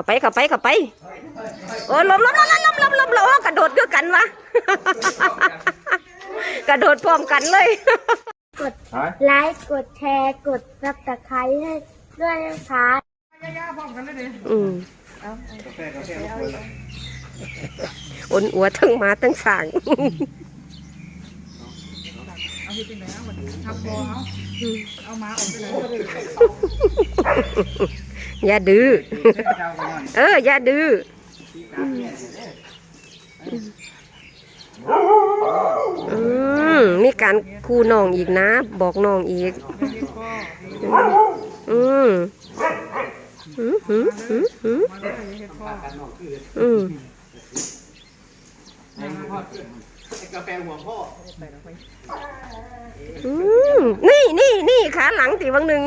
เข้าไปเข้าไปเข้าไปโอ้ล้มล้มล้มล้มล้มล้มล้มกระโดดคือกันวะกระโดดพร้อมกันเลย กดไลค์กดแชร์กดซับสไครต์ให้ด้วยนะคะอืมอนอัวทั้งหมาทั้งสางอ ย่าดื้อ เออ อย่าดื้ออืมมีการคูน้องอีกนะ บอกน้องอีก อืมอืมอืมอืมอืมอืมกาแฟหัวพ่ออืมนี่นี่นี่ขาหลังตีบางหนึ่ง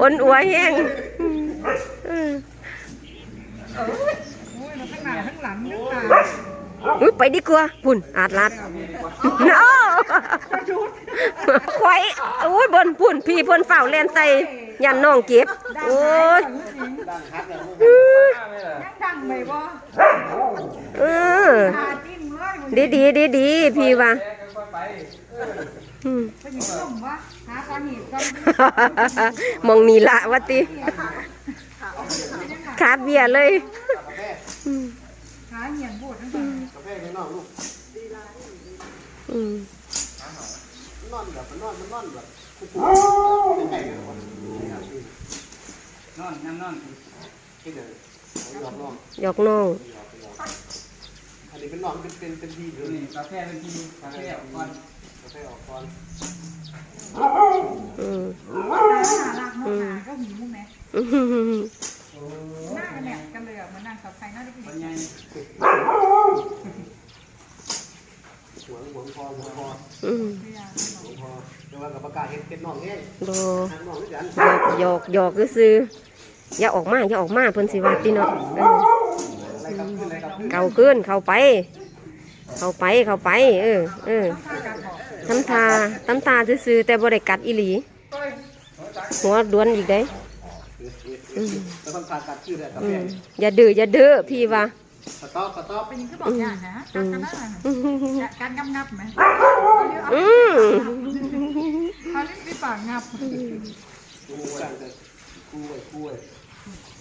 อนอัวแห้งอืมอุ๊ยไปดีกว่าพุ่นอาดลัดเนาะควายโอ้ยบนพุ่นพี่เพ่นเฝ้าแลนไตยันน้องเก็บ โอ้ยดังไหมบ่เออตาจิ้มเลยดีดีดีดีพี่ว่าอืม ไปหยิบส้มวะหาก้อนหินก้อนมองนี่ละวะติขาเบียเลยหาเหียนบูดทั้งสอกาแฟข้างนอกลูกอืมนอนแบบมันนอนมันนอนแบบไก่กันวะนอนนั่งนอนที่เดินยอมนอนหยอกน้องอันนี้เป็นนอนเป็นเป็นเป็นดีหรือนี่กาแฟเป็นทีกาแฟก่อน ออกก่อนอืมตาหลักนกหาก็หิวแม่อืมหน้ากันแหนกันเลยอะเหมือนนางกับใครน่าได้กินมันใหญ่หัวหัวคอหัวคออืมหัวคอแต่ว่ากับประกาศเห็ดเห็ดนองแห้งโดทางนองด้วยกันหยอกหยอกหยอกซื้อๆอย่าออกมาอย่าออกมาเพิ่นสิว่าติเนาะเอออะไรครับขึ้นอะไรครับขึ้นเก่าขึ้นเข้าไป เข้าไปเข้าไป เออเออทำทาทำทาซื้อๆแต่บ่ได้กัดอีหลี หัวดวนอีกได้แล้วทำการกัดชื่อได้กาอืแฟมอย่าดื้ออย่าดื้อพี่ว่าสต๊อปสต๊อปเป็นยังคือบอกอย่างนะกันกันนะการงับงับไหมอืมเขาเล่นไปปากงับกูสั่งแต่กูไอ้กูไอ้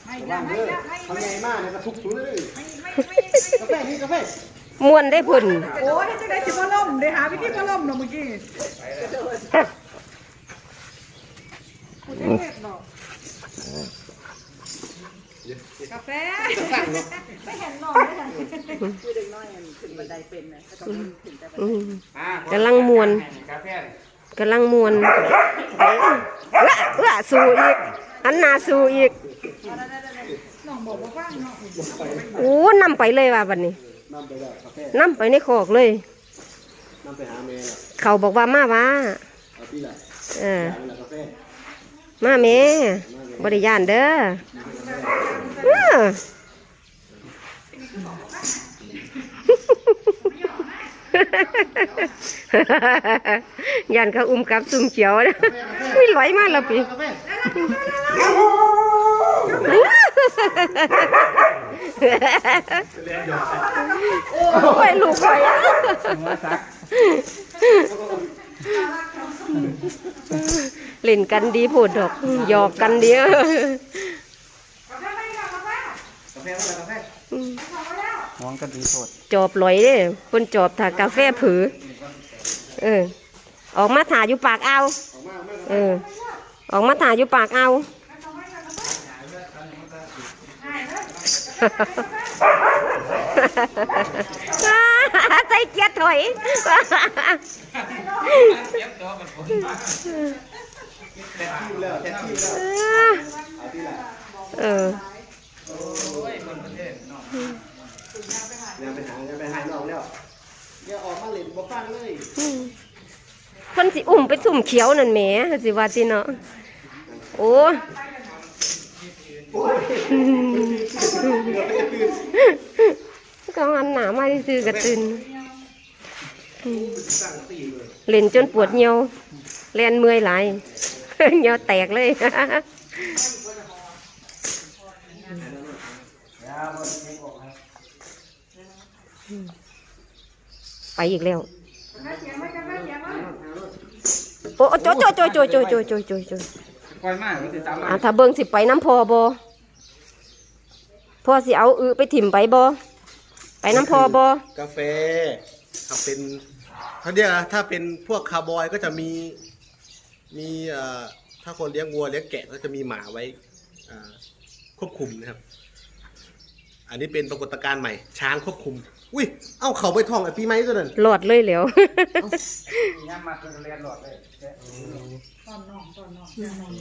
ไม่บ้าได้นไม่เด้อได้ไม่ทำไงมากเนี่ยกระทุกทุนเลยไม่ไม่กาแฟนี่กาแฟ มวนได้ผลโอ้ยจะได้สิบ่ล่มเด้หาวิธีบ่ล่มเนาะเมื่อกี้กาแฟไม่เห็นหนอนไม่เห็นคือเด็กน้อยขึ้นบันไดเป็นนะก็ต้อ่บันไำลังมวนกำลังมวนละละสู่อีกอันนาสู่อีกโอ้นำไปเลยว่ะบันนี้ นำไปแล้วกาแฟนำไปในคอกเลยนำไปหาแม่น่ะเขาบอกว่ามาว่าเอาที่ละเออ หาเวลากาแฟมาแม่บริยานเด้อเออยันเขาอุ้มกับซุ่มเขียวนะอุ้ยลอยมาแล้วพี่กาแฟโอ้ยลูกข่อยอะหัวซักเล่นกันดีโพูดดอกหยอกกันเดียวกาแฟเวลากาแฟหวงกันดีโทษจอบลอยเด้เพิ่นจอบถากาแฟผือ เออ ออกมาถ่ายอยู่ปากเอาวออกมาไม่เออ ออกมาถ่ายอยู่ปากเอา ใจเกียร์ถอยเอาที่ละเอออย่าไปหาอย่าไปหาน้องแล้วอย่าออกมาเล่นบ่ฟังเลยเพิ่นสิอุ้มไปสุ่มเขียวนั่นแหมสิว่าสิเนาะโอ้ ก็อันหนามาซื้อกระตืนสั่งตีเล่นจนปวดเหี่ยวแลนเมื่อยหลายเหนียวแตกเลยไปอีกแล้วโอ้โจโจโจโจโจโจโจโจโจปล่อยมากมันสิตามมาอ่าถ้าเบิ่งสิไปน้ำพอบ่ พ่อสิเอาอือไปถิ่มไปบอไปน้ำพอบอกาแฟถ้าเป็นเขาเรียกอะไรถ้าเป็นพวกคาร์บอยก็จะมีมีเอ่อถ้าคนเลี้ยงวัวเลี้ยงแกะก็จะมีหมาไว้อ่าควบคุมนะครับ อันนี้เป็นปรากฏการณ์ใหม่ ช้างควบคุม อุ้ย เอ้าเขาไปท่องไอ้ปีใหม่ตัวนั้นหลอดเลยแล้ว ย่างมาคือเรียนหลอดเลยตอนน้องตอนน้องตอนน้อง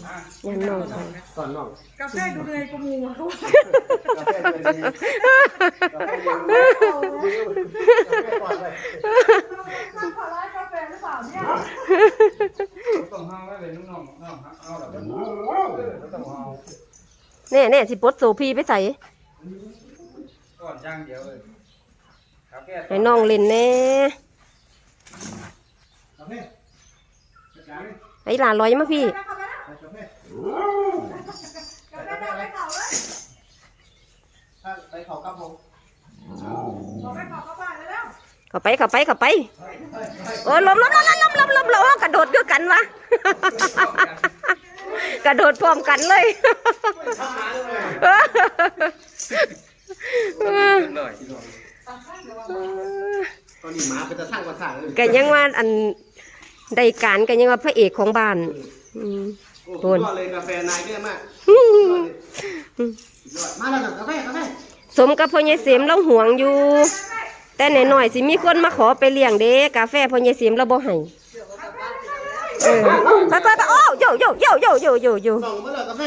ยันน้องไปก่อนน้องกาแฟดูเลยกูมูเขากาแฟเดือนนี้กาแฟเดือนนี้กาแฟก่อนเลยขอร้านกาแฟหรือเปล่าเนี่ยต้องห้าไว้เลยน้องๆน้องเอาแบบต้องเอาแน่แน่สิปลดโซพีไปใส่ก่อนย่างเดียวเลยกาแฟ ให้น้องเล่นแน่กาแฟกาแฟไอ้หลาลอยมาพี่กาแฟกาแฟไปเก่าเลยถ้าไปเขากับผมบอกไปเก่าก็บ้านแล้วเข้าไปเข้าไปเข้าไปโอ้ล้มล้มล้มล้มล้มล้มล้มกระโดดด้วยกันวะกระโดดพร้อมกันเลยเลย ตอนนี้หมาเป็นตะสร้างกระสร้างเลยก็ยังว่าอันได้การก็ยังว่าพระเอกของบ้าน อืม โอ้โดสุดนยอดเลยกาแฟนายเนี่ยมากสุดยอดมาแล้วนะกาแฟกาแฟสมกับพ่อใหญ่เสียมเราห่วงอยู่ แต่หน่อยๆสิมีคนมาขอไปเลี้ยงเด้กาแฟพ่อใหญ่เสียมเราบ่ให้เออไปไปไปโอ้โยโยโยโยโยโยโยน้องมาแล้วกาแฟ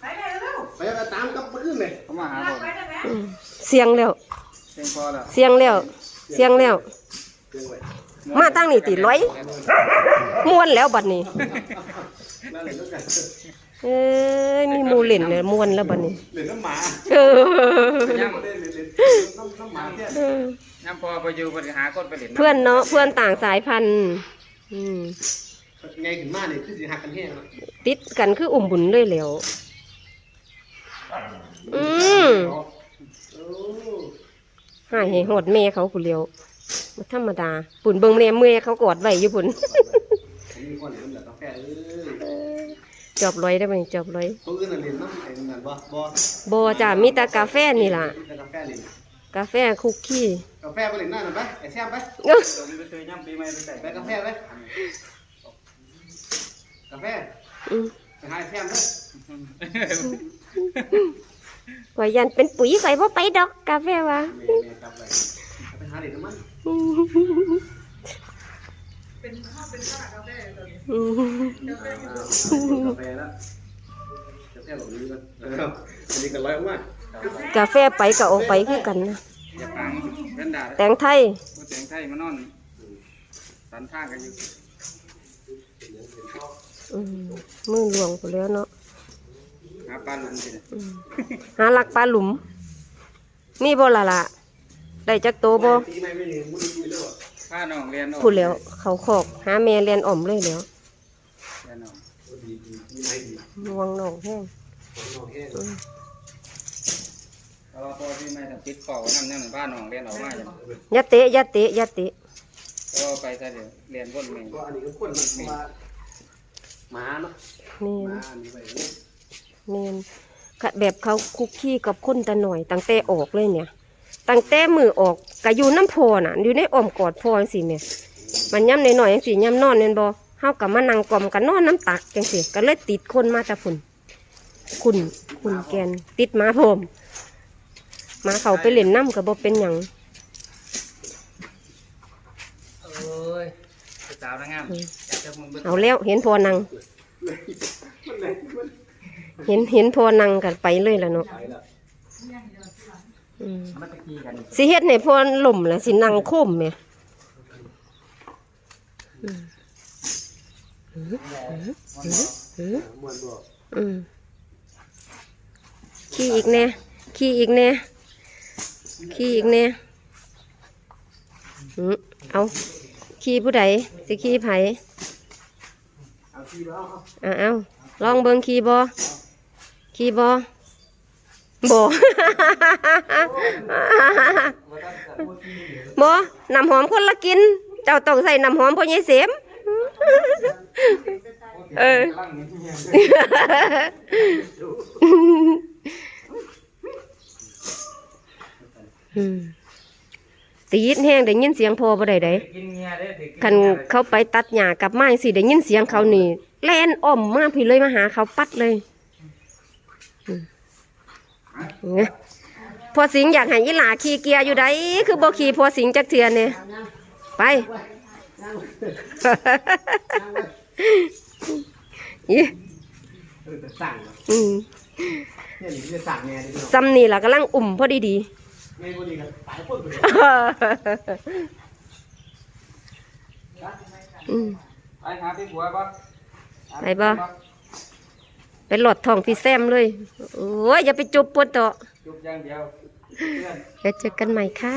ไปไหนแล้วไปเอาตามกับปืนเลยเขามาหาผมไปได้ไหมอืมเสียงแล้ว เพียงพอแล้วเสียงแล้ว เสียงแล้วเรื่องไว้มาตั้งนี่ติร้อยม้วนแล้วบัดนี้นั่นเลยก็กันเอ้ยมีหมูเล่นเลยม้วนแล้วบัดนี้เหลือน้ำหมาเออย่างเล่นเล่นเล่นน้ำน้ำหมาเนี่ยเออย่างพอไปอยู่ไปหาคนไปเล่นเพื่อนเนาะเพื่อนต่างสายพันธุ์อืมไงถึงมาเนี่ยคือสิหักกันแห้งแล้วติดกันคืออุ่มบุญเลยแหล้ว อืมโอ้ หายให้หดแม่เขาผู้เลียวบ่ธรรมดาปุ่นเบิ่งแม่เมื่อยเขากอดไว้อยู่ปุ่นมีคนเหลือกาแฟเออจอบร้อยได้ไหมจอบร้อยตัวอื่นน่ะเล่นน้ำไอ้นั่นบ่บ่บจ้ามีแต่กาแฟนี่ล่ะแต่กาแฟเล่นกาแฟคุกกี้ กาแฟไปเล่นนั่นน่ะไปไอ้แซมไปเอ้อตรงนี้ไปซื้อย่ำปีใหม่ไปใส่ไปกาแฟไปกาแฟอืมไปหาไอ้แซมเลย ข่อยยันเป็นปุ๋ยข่อยบ่ไปดอกกาแฟวะแม่แม่กลับไปไปหาเด็กน้ำมันเป็นข้าวเป็นข้าวกาแฟตัวนี้อืมกาแฟแล้วกาแฟแบบนี้ก็เอออันนี้ก็ร้อยมากกาแฟไปก็ออกไปคือกันนะอย่าปังเล่นด่าแตงไทยผู้แสงไทยมานอนสันท่ากันอยู่อืมมือหลวงไปแล้วเนาะ หาปลาลุงสิอืมหาหลักปลาหลุม มีบ่ละละได้จักโตบ่ปีใหม่ไม่เรียนมุ้ยมุ้ยเลยว่ะผ้าน้องเรียนออกพูดแล้ว เขาคอกหาแม่เรียนอ่อมเลยแล้วเรียนออกดีดีปีใหม่ดีวังน้องแห้งน้องแห้งเพราะว่าพอที่ไม่ทำติดเป่านั่นนั่นบ้านน้องเรียนออกมาจ้ะอยาเตะอยาเตะอยาเตะก็ไปซะเดี๋ยวเรียนวนเมงก็อันนี้ก็ควรมันมาหมาเนาะนี่ หมาอันนี้ไปเนี่ยนี่กะแบบเขาคุกคีกับคนแต่หน่อย ตั้งแต่ออกเลยเนี่ย ตั้งแต่มือออกกะอยู่น้ำพอน่ะ อยู่ในอ้อมกอดพอจังสิเนี่ยมันย่ำหน่อยๆจังสิย่ำนอนเน่นบ่เฮากับมานั่งกล่อมกันนอนน้ำตักจังสิก็เลยติดคนมาแต่ฝุ่นคุณคุณแกนติดหมาพรมหมาเขาไปเล่นน้ำกับบ่เป็นหยังโอ้ยสาวนางงามอยากจะมึงเบิ่งเอาแล้วเห็นพอนัง เห็นเห็นพอนังกันไปเลยล่ะเนาะไปแล้วอืมมันตะกี้กันสิเฮ็ดให้พอล่มแหละสินั่งโค้มแหม่มวนบอกอืมขี่อีกแน่ขี่อีกแน่ขี่อีกแน่อืมเอาขี่ผู้ใดสิขี่ไผเอาที่แล้วอะเอาลองเบิ่งขี่บ่ ขี่บ่บ่บ่น้ำหอมคนละกิน เจ้าต้องใส่น้ำหอมพ่อใหญ่เสมเออกำลังนี่เนี่ยอืมตีดแห้งได้ยินเสียงพอบ่ได้เด้กินเงียได้สิกิคันเงียได้เขาไปตัดหญ้ากลับมาสิได้ยินเสียงเขานี่แล่นอ้อมมาพี่เลยมาหาเขาปัดเลยอืมเนี่ย พอสิงห์อยากให้อีหลาขี่เกียร์อยู่ใดคือบ่ขี่พอสิงห์จักเทื่อเนี่ยไปอีเออจะสั่งเหรออืมเนี่ยหรือจะสั่งแง่ดิพี่น้องซ้ำนี่ล่ะกำลังอุ่มพอดีดีแง่พอดีกันตายคนเลยๆอืมไปหาพี่บัวบ่ไปบ่ ไปหลอดทองพี่แซมเลย โอ้ยอย่าไปจุบปวดต่อจุบอย่างเดียวเพื่อน แล้วเจอกันใหม่ค่ะ